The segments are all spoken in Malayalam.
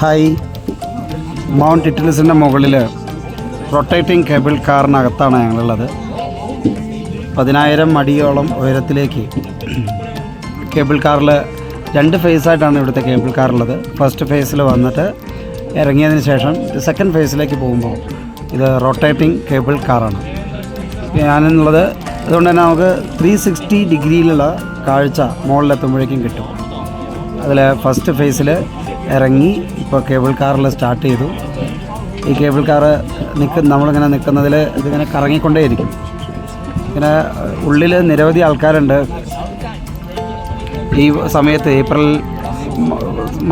ഹായ് മൗണ്ട് ഇറ്റലിസിന്റെ മുകളിൽ റൊട്ടേറ്റിംഗ് കേബിൾ കാറിനകത്താണ് ഞങ്ങളുള്ളത്. പതിനായിരം മടിയോളം ഉയരത്തിലേക്ക് കേബിൾ കാറിൽ രണ്ട് ഫേസായിട്ടാണ് ഇവിടുത്തെ കേബിൾ കാറുള്ളത്. ഫസ്റ്റ് ഫേസിൽ വന്നിട്ട് ഇറങ്ങിയതിന് ശേഷം സെക്കൻഡ് ഫേസിലേക്ക് പോകുമ്പോൾ ഇത് റൊട്ടേറ്റിംഗ് കേബിൾ കാറാണ്. ഞാനെന്നുള്ളത് അതുകൊണ്ട് തന്നെ നമുക്ക് ത്രീ സിക്സ്റ്റി ഡിഗ്രിയിലുള്ള കാഴ്ച മുകളിലെത്തുമ്പോഴേക്കും കിട്ടും. അതിൽ ഫസ്റ്റ് ഫേസിൽ ഇറങ്ങി ഇപ്പോൾ കേബിൾ കാറിൽ സ്റ്റാർട്ട് ചെയ്തു. ഈ കേബിൾ കാറ് നിൽക്കുന്ന നമ്മളിങ്ങനെ നിൽക്കുന്നതിൽ ഇതിങ്ങനെ കറങ്ങിക്കൊണ്ടേയിരിക്കും. ഇങ്ങനെ ഉള്ളിൽ നിരവധി ആൾക്കാരുണ്ട്. ഈ സമയത്ത് ഏപ്രിൽ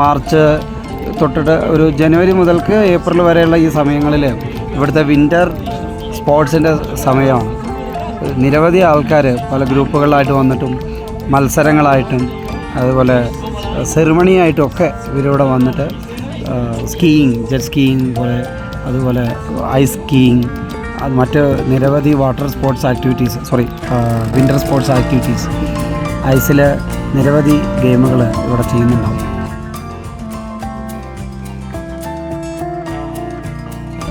മാർച്ച് തൊട്ടിട്ട് ഒരു ജനുവരി മുതൽക്ക് ഏപ്രിൽ വരെയുള്ള ഈ സമയങ്ങളിൽ ഇവിടുത്തെ വിന്റർ സ്പോർട്സിന്റെ സമയമാണ്. നിരവധി ആൾക്കാർ പല ഗ്രൂപ്പുകളായിട്ട് വന്നിട്ടും മത്സരങ്ങളായിട്ടും അതുപോലെ സെറിമണി ആയിട്ടൊക്കെ ഒക്കെ ഇവരിവിടെ വന്നിട്ട് സ്കീയിങ് ജെറ്റ് സ്കീയിങ് പോലെ അതുപോലെ ഐസ് സ്കീയിങ് മറ്റ് നിരവധി water sports activities sorry winter sports activities ഐസിൽ നിരവധി ഗെയിമുകൾ ഇവിടെ ചെയ്യുന്നുണ്ടാവും.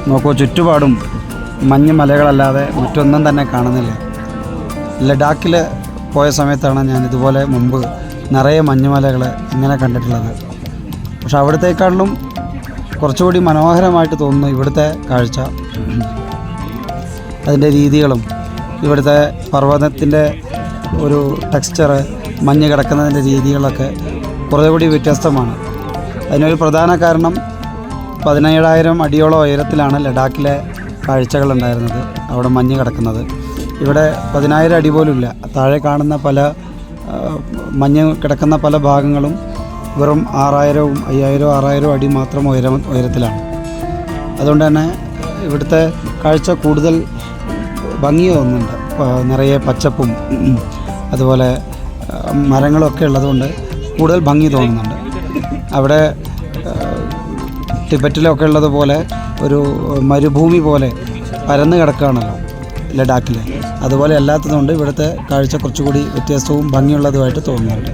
നോക്കൂ ചുറ്റുപാടും മഞ്ഞ് മലകളല്ലാതെ മറ്റൊന്നും തന്നെ കാണുന്നില്ല. ലഡാക്കിൽ പോയ സമയത്താണ് ഞാൻ ഇതുപോലെ മുമ്പ് നിറയെ മഞ്ഞുമലകൾ ഇങ്ങനെ കണ്ടിട്ടുള്ളത്. പക്ഷെ അവിടത്തേക്കാളിലും കുറച്ചുകൂടി മനോഹരമായിട്ട് തോന്നുന്നു ഇവിടുത്തെ കാഴ്ച. അതിന്റെ രീതികളും ഇവിടുത്തെ പർവതത്തിന്റെ ഒരു ടെക്സ്ചർ മഞ്ഞ് കിടക്കുന്നതിന്റെ രീതികളൊക്കെ കുറേ കൂടി വ്യത്യസ്തമാണ്. അതിനൊരു പ്രധാന കാരണം പതിനേഴായിരം അടിയോളം ഉയരത്തിലാണ് ലഡാക്കിലെ കാഴ്ചകളുണ്ടായിരുന്നത് അവിടെ മഞ്ഞ് കിടക്കുന്നത്. ഇവിടെ പതിനായിരം അടി പോലുമില്ല. താഴെ കാണുന്ന പല മഞ്ഞ് കിടക്കുന്ന പല ഭാഗങ്ങളും വെറും ആറായിരവും അയ്യായിരവും ആറായിരവും അടി മാത്രം ഉയരം ഉയരത്തിലാണ്. അതുകൊണ്ട് തന്നെ ഇവിടുത്തെ കാഴ്ച കൂടുതൽ ഭംഗിയൊന്നുണ്ട് നിറയെ പച്ചപ്പും അതുപോലെ മരങ്ങളൊക്കെ ഉള്ളതുകൊണ്ട് കൂടുതൽ ഭംഗി തോന്നുന്നുണ്ട്. അവിടെ ടിബറ്റിലൊക്കെ ഉള്ളതുപോലെ ഒരു മരുഭൂമി പോലെ പരന്ന് കിടക്കുകയാണല്ലോ ലഡാക്കിൽ അതുപോലെ അല്ലാത്തതുകൊണ്ട് ഇവിടുത്തെ കാഴ്ച കുറച്ചുകൂടി വ്യത്യസ്തവും ഭംഗിയുള്ളതുമായിട്ട് തോന്നുന്നുണ്ട്.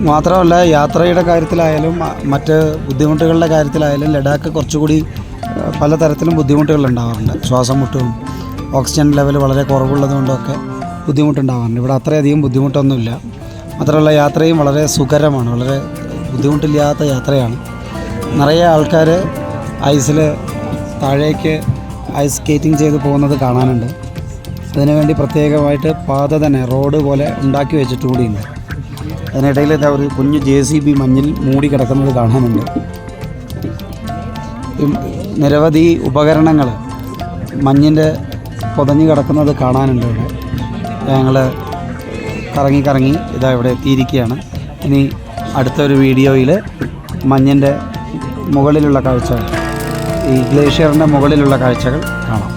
മാത്രമല്ല യാത്രയുടെ കാര്യത്തിലായാലും മറ്റ് ബുദ്ധിമുട്ടുകളുടെ കാര്യത്തിലായാലും ലഡാക്ക് കുറച്ചുകൂടി പലതരത്തിലും ബുദ്ധിമുട്ടുകൾ ഉണ്ടാവാറുണ്ട്. ശ്വാസം മുട്ടും ഓക്സിജൻ ലെവൽ വളരെ കുറവുള്ളതുകൊണ്ടൊക്കെ ബുദ്ധിമുട്ടുണ്ടാവാറുണ്ട്. ഇവിടെ അത്രയധികം ബുദ്ധിമുട്ടൊന്നുമില്ല. മാത്രമല്ല യാത്രയും വളരെ സുഖകരമാണ് വളരെ ബുദ്ധിമുട്ടില്ലാത്ത യാത്രയാണ്. നിറയെ ആൾക്കാർ ഐസിൽ താഴേക്ക് ഐസ് സ്കേറ്റിംഗ് ചെയ്ത് പോകുന്നത് കാണാനുണ്ട്. അതിനുവേണ്ടി പ്രത്യേകമായിട്ട് പാത തന്നെ റോഡ് പോലെ ഉണ്ടാക്കി വെച്ചിട്ടുകൂടി ഉണ്ട് അതിനിടയിൽ ഒരു കുഞ്ഞ് ജെ സി ബി മഞ്ഞിൽ മൂടി കിടക്കുന്നത് കാണാനുണ്ട്. നിരവധി ഉപകരണങ്ങൾ മഞ്ഞിന്റെ പൊതഞ്ഞു കിടക്കുന്നത് കാണാനുണ്ട് ഇവിടെ. ഞങ്ങൾ കറങ്ങി കറങ്ങി ഇതാ ഇവിടെ എത്തിയിരിക്കുകയാണ്. ഇനി അടുത്തൊരു വീഡിയോയിൽ മഞ്ഞിന്റെ മുകളിലുള്ള കാഴ്ചകൾ ഈ ഗ്ലേഷ്യറിന്റെ മുകളിലുള്ള കാഴ്ചകൾ കാണാം.